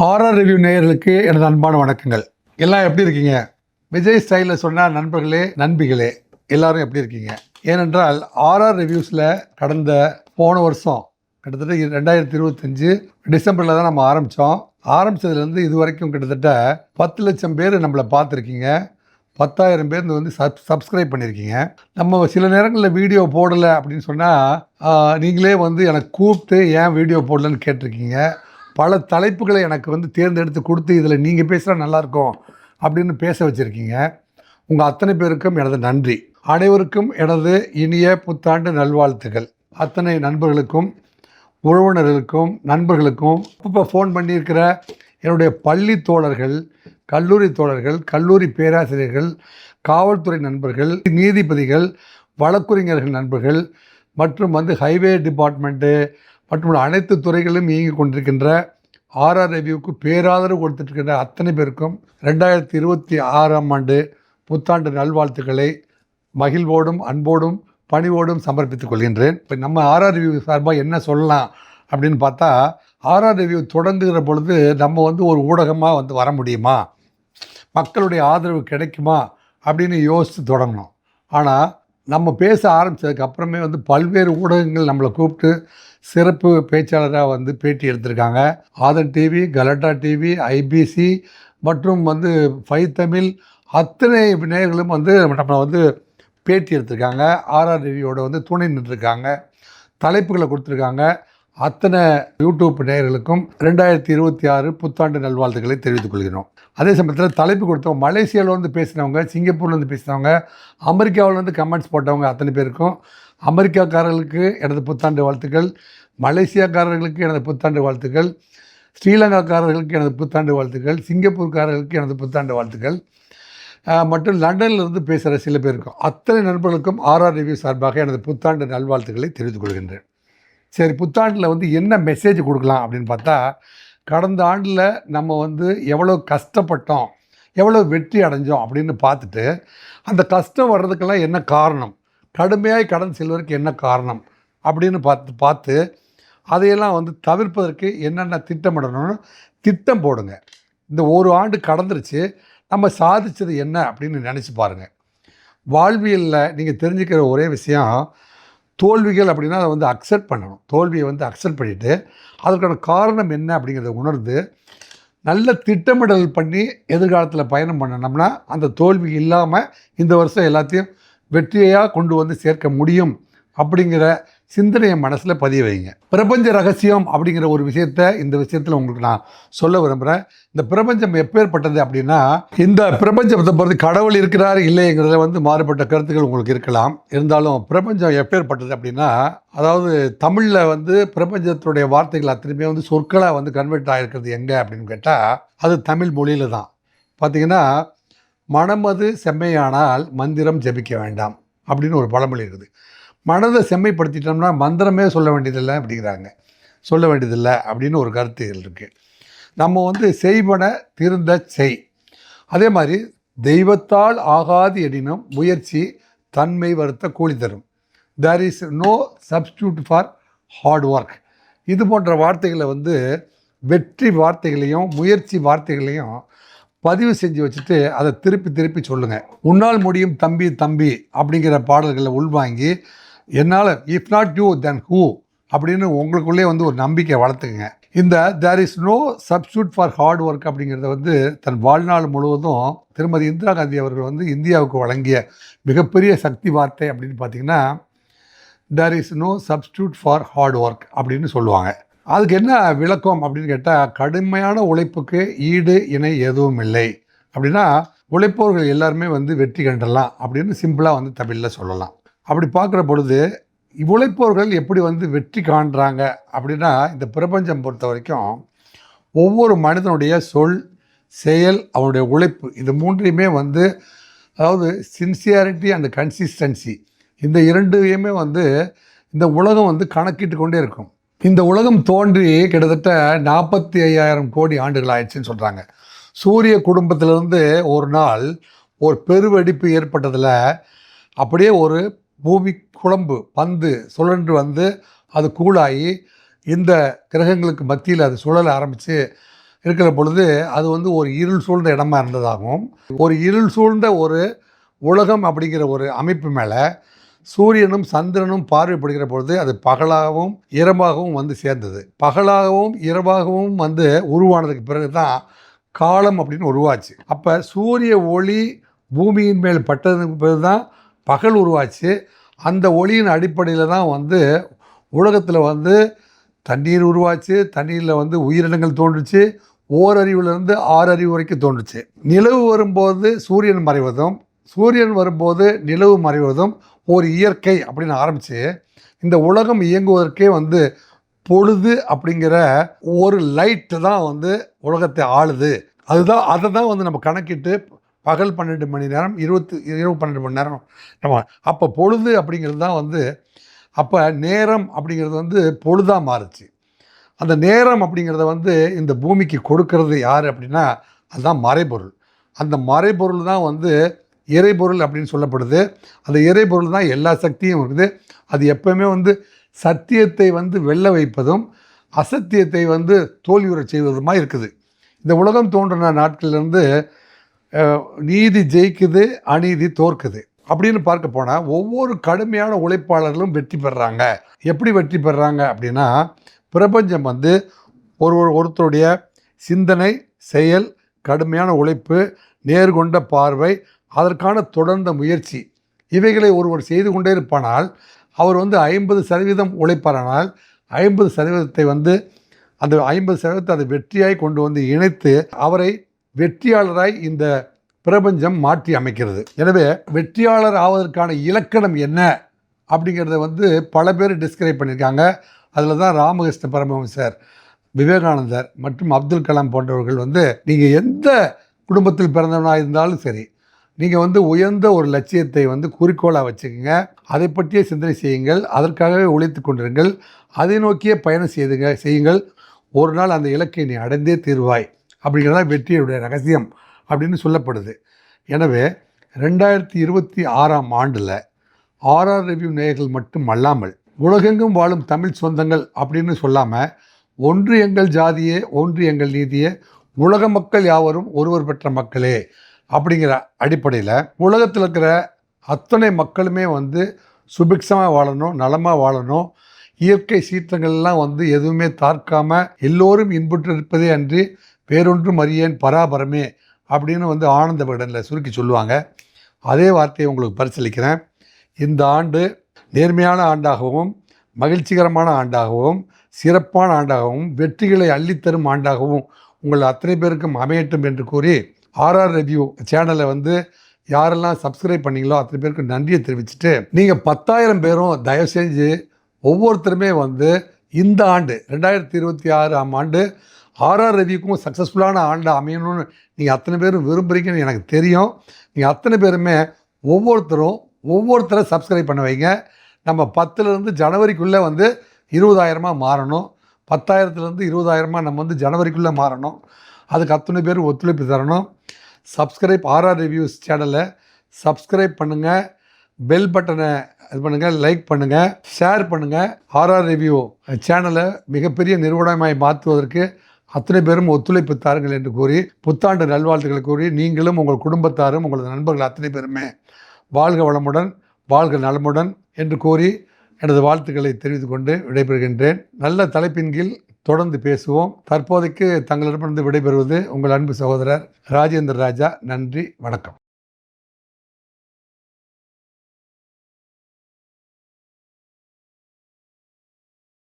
Horror review நேயர்களுக்கு எனது அன்பான வணக்கங்கள். எல்லாம் எப்படி இருக்கீங்க? விஜய் ஸ்டைலில் சொன்ன நண்பர்களே நண்பிகளே எல்லாரும் எப்படி இருக்கீங்க? ஏனென்றால் ஆர்ஆர் ரிவ்யூஸில் கடந்த போன வருஷம் கிட்டத்தட்ட ரெண்டாயிரத்தி இருபத்தஞ்சு டிசம்பரில் தான் நம்ம ஆரம்பித்தோம் ஆரம்பித்ததுலேருந்து இது வரைக்கும் கிட்டத்தட்ட பத்து லட்சம் பேர் நம்மளை பார்த்துருக்கீங்க. பத்தாயிரம் பேர் வந்து சப் சப்ஸ்கிரைப் பண்ணியிருக்கீங்க நம்ம சில நேரங்களில் வீடியோ போடலை அப்படின்னு சொன்னால் நீங்களே வந்து எனக்கு கூப்பிட்டு ஏன் வீடியோ போடலன்னு கேட்டிருக்கீங்க. பல தலைப்புகளை எனக்கு வந்து தேர்ந்தெடுத்து கொடுத்து இதில் நீங்கள் பேசுகிறா நல்லாயிருக்கும் அப்படின்னு பேச வச்சுருக்கீங்க. உங்கள் அத்தனை பேருக்கும் எனது நன்றி. அனைவருக்கும் எனது இனிய புத்தாண்டு நல்வாழ்த்துக்கள். அத்தனை நண்பர்களுக்கும் உறவினர்களுக்கும் நண்பர்களுக்கும் இப்போ ஃபோன் பண்ணியிருக்கிற என்னுடைய பள்ளி தோழர்கள் கல்லூரி தோழர்கள் கல்லூரி பேராசிரியர்கள் காவல்துறை நண்பர்கள் நீதிபதிகள் வழக்குரைஞர்கள் நண்பர்கள் மற்றும் வந்து ஹைவே டிபார்ட்மெண்ட்டு மற்றும் அனைத்து துறைகளிலும் இயங்கிக் கொண்டிருக்கின்ற ஆர்ஆர் ரெவியூக்கு பேராதரவு கொடுத்துட்ருக்கின்ற அத்தனை பேருக்கும் ரெண்டாயிரத்தி இருபத்தி ஆறாம் ஆண்டு புத்தாண்டு நல்வாழ்த்துக்களை மகிழ்வோடும் அன்போடும் பணிவோடும் சமர்ப்பித்துக் கொள்கின்றேன். இப்போ நம்ம ஆர்ஆர் ரிவ்யூ சார்பாக என்ன சொல்லலாம் அப்படின்னு பார்த்தா ஆர்ஆர் ரிவ்யூ தொடங்குகிற பொழுது நம்ம வந்து ஒரு ஊடகமாக வந்து வர முடியுமா? மக்களுடைய ஆதரவு கிடைக்குமா? அப்படின்னு யோசித்து தொடங்கணும். ஆனால் நம்ம பேச ஆரம்பித்ததுக்கு அப்புறமே வந்து பல்வேறு ஊடகங்கள் நம்மளை கூப்பிட்டு சிறப்பு பேச்சாளராக வந்து பேட்டி எடுத்திருக்காங்க. Aadhan TV Galatta TV IBC மற்றும் வந்து ஃபை தமிழ் அத்தனை நேர்களும் வந்து நம்மளை வந்து பேட்டி எடுத்திருக்காங்க. ஆர்ஆர் டிவியோட வந்து துணை நின்றுருக்காங்க. தலைப்புகளை கொடுத்துருக்காங்க. அத்தனை யூடியூப் நேயர்களுக்கும் ரெண்டாயிரத்தி இருபத்தி ஆறு புத்தாண்டு நல்வாழ்த்துக்களை தெரிவித்துக் கொள்கிறோம். அதே சமயத்தில் தலைப்பு கொடுத்தவங்க மலேசியாவிலேருந்து பேசினவங்க சிங்கப்பூர்லேருந்து பேசினவங்க அமெரிக்காவிலேருந்து கமெண்ட்ஸ் போட்டவங்க அத்தனை பேருக்கும் அமெரிக்காக்காரர்களுக்கு எனது புத்தாண்டு வாழ்த்துக்கள் மலேசியாக்காரர்களுக்கு எனது புத்தாண்டு வாழ்த்துக்கள் ஸ்ரீலங்காக்காரர்களுக்கு எனது புத்தாண்டு வாழ்த்துக்கள் சிங்கப்பூர்காரர்களுக்கு எனது புத்தாண்டு வாழ்த்துக்கள். மற்றும் லண்டன்ல இருந்து பேசுகிற சில பேருக்கும் அத்தனை நண்பர்களுக்கும் ஆர்ஆர் ரிவ்யூ சார்பாக எனது புத்தாண்டு நல்வாழ்த்துக்களை தெரிவித்துக் கொள்கின்றேன். சரி புத்தாண்டில் வந்து என்ன மெசேஜ் கொடுக்கலாம் அப்படின்னு பார்த்தா கடந்த ஆண்டில் நம்ம வந்து எவ்வளோ கஷ்டப்பட்டோம் எவ்வளோ வெற்றி அடைஞ்சோம் அப்படின்னு பார்த்துட்டு அந்த கஷ்டம் வர்றதுக்கெல்லாம் என்ன காரணம்? கடுமையாக கடன் செல்வதற்கு என்ன காரணம்? அப்படின்னு பார்த்து பார்த்து அதையெல்லாம் வந்து தவிர்ப்பதற்கு என்னென்ன திட்டமிடணும்னு திட்டம் போடுங்க. இந்த ஒரு ஆண்டு கடந்துருச்சு நம்ம சாதித்தது என்ன அப்படின்னு நினச்சி பாருங்கள் வாழ்வியலில் நீங்கள் தெரிஞ்சுக்கிற ஒரே விஷயம் தோல்விகள் அப்படின்னா அதை வந்து அக்செப்ட் பண்ணணும். தோல்வியை வந்து அக்செப்ட் பண்ணிவிட்டு அதற்கான காரணம் என்ன அப்படிங்கிறத உணர்ந்து நல்ல திட்டமிடல் பண்ணி எதிர்காலத்தில் பயணம் பண்ணணும்னா அந்த தோல்வி இல்லாமல் இந்த வருஷம் எல்லாத்தையும் வெற்றியாக கொண்டு வந்து சேர்க்க முடியும் அப்படிங்கிற சிந்தனையை மனசில் பதிய வைங்க. பிரபஞ்ச ரகசியம் அப்படிங்கிற ஒரு விஷயத்த இந்த விஷயத்தில் உங்களுக்கு நான் சொல்ல விரும்புகிறேன் இந்த பிரபஞ்சம் எப்பேற்பட்டது அப்படின்னா இந்த பிரபஞ்சத்தை பொறுத்து கடவுள் இருக்கிறார் இல்லைங்கிறதுல வந்து மாறுபட்ட கருத்துக்கள் உங்களுக்கு இருக்கலாம். இருந்தாலும் பிரபஞ்சம் எப்பேற்பட்டது அப்படின்னா அதாவது தமிழில் வந்து பிரபஞ்சத்துடைய வார்த்தைகள் அத்தனையுமே வந்து சொற்களாக வந்து கன்வெர்ட் ஆகிருக்கிறது எங்கே அப்படின்னு கேட்டால் அது தமிழ் மொழியில் தான். பார்த்தீங்கன்னா மனமது செம்மையானால் மந்திரம் ஜெபிக்க வேண்டாம் அப்படின்னு ஒரு பழமொழி இருக்குது. மனதை செம்மைப்படுத்திட்டோம்னா மந்திரமே சொல்ல வேண்டியதில்லை அப்படிங்கிறாங்க. சொல்ல வேண்டியதில்லை அப்படின்னு ஒரு கருத்துகள் இருக்குது நம்ம வந்து செய்வன திருந்த செய். அதே மாதிரி தெய்வத்தால் ஆகாது எனினும் முயற்சி தன்மை வருத்த கூலி தரும். There is no substitute for hard work இது போன்ற வார்த்தைகளை வந்து வெற்றி வார்த்தைகளையும் முயற்சி வார்த்தைகளையும் பதிவு செஞ்சு வச்சுட்டு அதை திருப்பி திருப்பி சொல்லுங்கள் உன்னால் முடியும் தம்பி தம்பி அப்படிங்கிற பாடல்களை உள்வாங்கி என்னால் if not you then who அப்படின்னு உங்களுக்குள்ளே வந்து ஒரு நம்பிக்கை வளர்த்துக்குங்க. இந்த there is no substitute for hard work அப்படிங்கிறத வந்து தன் வாழ்நாள் முழுவதும் திருமதி இந்திரா காந்தி அவர்கள் வந்து இந்தியாவுக்கு வழங்கிய மிகப்பெரிய சக்தி வார்த்தை அப்படின்னு பார்த்தீங்கன்னா there is no substitute for hard work அப்படின்னு சொல்லுவாங்க. அதுக்கு என்ன விளக்கம் அப்படின்னு கேட்டால் கடுமையான உழைப்புக்கு ஈடு இணை எதுவும் இல்லை. அப்படின்னா உழைப்பவர்கள் எல்லாருமே வந்து வெற்றி கண்டலாம் அப்படின்னு சிம்பிளாக வந்து தமிழில் சொல்லலாம். அப்படி பார்க்குற பொழுது உழைப்பவர்கள் எப்படி வந்து வெற்றி காண்றாங்க அப்படின்னா இந்த பிரபஞ்சம் பொறுத்த வரைக்கும் ஒவ்வொரு மனிதனுடைய சொல் செயல் அவனுடைய உழைப்பு இது மூன்றையுமே வந்து அதாவது சின்சியாரிட்டி அண்ட் கன்சிஸ்டன்சி இந்த இரண்டையுமே வந்து இந்த உலகம் வந்து கணக்கிட்டு கொண்டே இருக்கும். இந்த உலகம் தோன்றி கிட்டத்தட்ட நாற்பத்தி ஐயாயிரம் கோடி ஆண்டுகள் ஆயிடுச்சுன்னு சொல்கிறாங்க சூரிய குடும்பத்திலிருந்து ஒரு நாள் ஒரு பெருவெடிப்பு ஏற்பட்டதில் அப்படியே ஒரு பூமி குழம்பு பந்து சுழன்று வந்து அது கூழாகி இந்த கிரகங்களுக்கு மத்தியில் அது சுழல ஆரம்பித்து இருக்கிற பொழுது அது வந்து ஒரு இருள் சூழ்ந்த இடமா இருந்ததாகவும் ஒரு இருள் சூழ்ந்த ஒரு உலகம் அப்படிங்கிற ஒரு அமைப்பு மேலே சூரியனும் சந்திரனும் பார்வைப்படுகிற பொழுது அது பகலாகவும் இரவாகவும் வந்து சேர்ந்தது. பகலாகவும் இரவாகவும் வந்து உருவானதுக்கு பிறகு தான் காலம் அப்படின்னு உருவாச்சு. அப்போ சூரிய ஒளி பூமியின் மேல் பட்டதுக்கு பிறகு தான் பகல் உருவாச்சு. அந்த ஒளியின் அடிப்படையில் தான் வந்து உலகத்தில் வந்து தண்ணீர் உருவாச்சு. தண்ணீரில் வந்து உயிரினங்கள் தோன்றுச்சு. ஓரறிவுலேருந்து ஆறறிவு வரைக்கும் தோன்றுச்சு. நிலவு வரும்போது சூரியன் மறைவதும் சூரியன் வரும்போது நிலவு மறைவதும் ஒரு இயற்கை அப்படின்னு ஆரம்பித்து இந்த உலகம் இயங்குவதற்கே வந்து பொழுது அப்படிங்கிற ஒரு லைட்டு தான் வந்து உலகத்தை ஆளுது. அதுதான் அதை தான் வந்து நம்ம கணக்கிட்டு பகல் பன்னெண்டு மணி நேரம் இருபத்தி இரவு பன்னெண்டு மணி நேரம். நம்ம அப்போ பொழுது அப்படிங்கிறது தான் வந்து அப்போ நேரம் அப்படிங்கிறது வந்து பொழுதாக மாறுச்சு. அந்த நேரம் அப்படிங்கிறத வந்து இந்த பூமிக்கு கொடுக்கறது யார் அப்படின்னா அதுதான் மறைபொருள். அந்த மறைபொருள் தான் வந்து இறைபொருள் அப்படின்னு சொல்லப்படுது. அந்த இறைபொருள் தான் எல்லா சக்தியும் இருக்குது. அது எப்பவுமே வந்து சத்தியத்தை வந்து வெல்ல வைப்பதும் அசத்தியத்தை வந்து தோல்வியுறச் செய்வதுமாக இருக்குது. இந்த உலகம் தோன்றின நாட்கள்லேருந்து நீதி ஜெயிக்குது அநீதி தோற்குது. அப்படின்னு பார்க்க போனால் ஒவ்வொரு கடுமையான உழைப்பாளர்களும் வெற்றி பெறுறாங்க எப்படி வெற்றி பெறுறாங்க அப்படின்னா பிரபஞ்சம் வந்து ஒரு ஒரு- ஒருத்தருடைய சிந்தனை செயல் கடுமையான உழைப்பு நேர்கொண்ட பார்வை அதற்கான தொடர்ந்த முயற்சி. இவைகளை ஒருவர் செய்து கொண்டே இருப்பானால் அவர் வந்து ஐம்பது சதவீதம் உழைப்பாரானால் ஐம்பது சதவீதத்தை வந்து அந்த ஐம்பது சதவீதத்தை அதை வெற்றியாய் கொண்டு வந்து இணைத்து அவரை வெற்றியாளராய் இந்த பிரபஞ்சம் மாற்றி அமைக்கிறது. எனவே வெற்றியாளர் ஆவதற்கான இலக்கணம் என்ன அப்படிங்கிறத வந்து பல பேர் டிஸ்கிரைப் பண்ணியிருக்காங்க. அதில் தான் ராமகிருஷ்ண பரமஹம்சர் விவேகானந்தர் மற்றும் அப்துல் கலாம் போன்றவர்கள் வந்து நீங்கள் எந்த குடும்பத்தில் பிறந்தவனாக இருந்தாலும் சரி நீங்கள் வந்து உயர்ந்த ஒரு லட்சியத்தை வந்து குறிக்கோளாக வச்சுக்கோங்க. அதை பற்றிய சிந்தனை செய்யுங்கள். அதற்காகவே உழைத்து கொண்டிருங்கள். அதை நோக்கியே பயணம் செய்துங்க செய்யுங்கள். ஒரு நாள் அந்த இலக்கை நீ அடைந்தே தீர்வாய். அப்படிங்கிறதா வெற்றியுடைய ரகசியம் அப்படின்னு சொல்லப்படுது. எனவே ரெண்டாயிரத்தி இருபத்தி ஆறாம் ஆண்டில் ஆர்ஆர் ரிவ்யூ நேயர்கள் மட்டும் அல்லாமல் உலகெங்கும் வாழும் தமிழ் சொந்தங்கள் அப்படின்னு சொல்லாமல் ஒன்று எங்கள் ஜாதியே ஒன்று எங்கள் நீதியே உலக மக்கள் யாவரும் ஒருவர் பெற்ற மக்களே அப்படிங்கிற அடிப்படையில் உலகத்தில் இருக்கிற அத்தனை மக்களுமே வந்து சுபிக்ஷமாக வாழணும் நலமாக வாழணும். இயற்கை சீற்றங்கள்லாம் வந்து எதுவுமே தார்க்காமல் எல்லோரும் இன்புற்று இருப்பதே அன்றி வேறொன்றும் அறியேன் பராபரமே அப்படின்னு வந்து ஆனந்த விகடனில் சுருக்கி சொல்லுவாங்க. அதே வார்த்தையை உங்களுக்கு பரிசீலிக்கிறேன் இந்த ஆண்டு நேர்மையான ஆண்டாகவும் மகிழ்ச்சிகரமான ஆண்டாகவும் சிறப்பான ஆண்டாகவும் வெற்றிகளை அள்ளித்தரும் ஆண்டாகவும் உங்கள் அத்தனை பேருக்கும் அமையட்டும் என்று கூறி ஆர்ஆர் ரிவ்யூ சேனலை வந்து யாரெல்லாம் சப்ஸ்கிரைப் பண்ணீங்களோ அத்தனை பேருக்கு நன்றியை தெரிவிச்சுட்டு நீங்கள் பத்தாயிரம் பேரும் தயவு செஞ்சு ஒவ்வொருத்தருமே வந்து இந்த ஆண்டு ரெண்டாயிரத்தி இருபத்தி ஆறாம் ஆண்டு ஆர்ஆர் ரவிக்கும் சக்ஸஸ்ஃபுல்லான ஆண்டு அமையணும்னு நீங்கள் அத்தனை பேரும் விரும்புகிறீங்கன்னு எனக்கு தெரியும். நீங்கள் அத்தனை பேருமே ஒவ்வொருத்தரும் ஒவ்வொருத்தரை சப்ஸ்கிரைப் பண்ண வைங்க. நம்ம பத்துலேருந்து ஜனவரிக்குள்ளே வந்து இருபதாயிரமாக மாறணும். பத்தாயிரத்துலேருந்து இருபதாயிரமாக நம்ம வந்து ஜனவரிக்குள்ளே மாறணும். அதுக்கு அத்தனை பேர் ஒத்துழைப்பு தரணும். சப்ஸ்கிரைப் ஆர்ஆர் ரிவ்யூஸ் சேனலை சப்ஸ்கிரைப் பண்ணுங்கள் பெல் பட்டனை இது பண்ணுங்கள் லைக் பண்ணுங்கள் ஷேர் பண்ணுங்கள் ஆர்ஆர் ரிவ்யூ சேனலை மிகப்பெரிய நிறுவனமாய் மாற்றுவதற்கு அத்தனை பேரும் ஒத்துழைப்பு தாருங்கள் என்று கூறி புத்தாண்டு நல்வாழ்த்துக்களை கூறி நீங்களும் உங்கள் குடும்பத்தாரும் உங்களது நண்பர்கள் அத்தனை பேருமே வாழ்க வளமுடன் வாழ்க நலமுடன் என்று கூறி எனது வாழ்த்துக்களை தெரிவித்துக் கொண்டு விடைபெறுகின்றேன். நல்ல தலைப்பின் கீழ் தொடர்ந்து பேசுவோம். தற்போதைக்கு தங்களிடமிருந்து விடைபெறுவது உங்கள் அன்பு சகோதரர் ராஜேந்திர ராஜா. நன்றி வணக்கம்.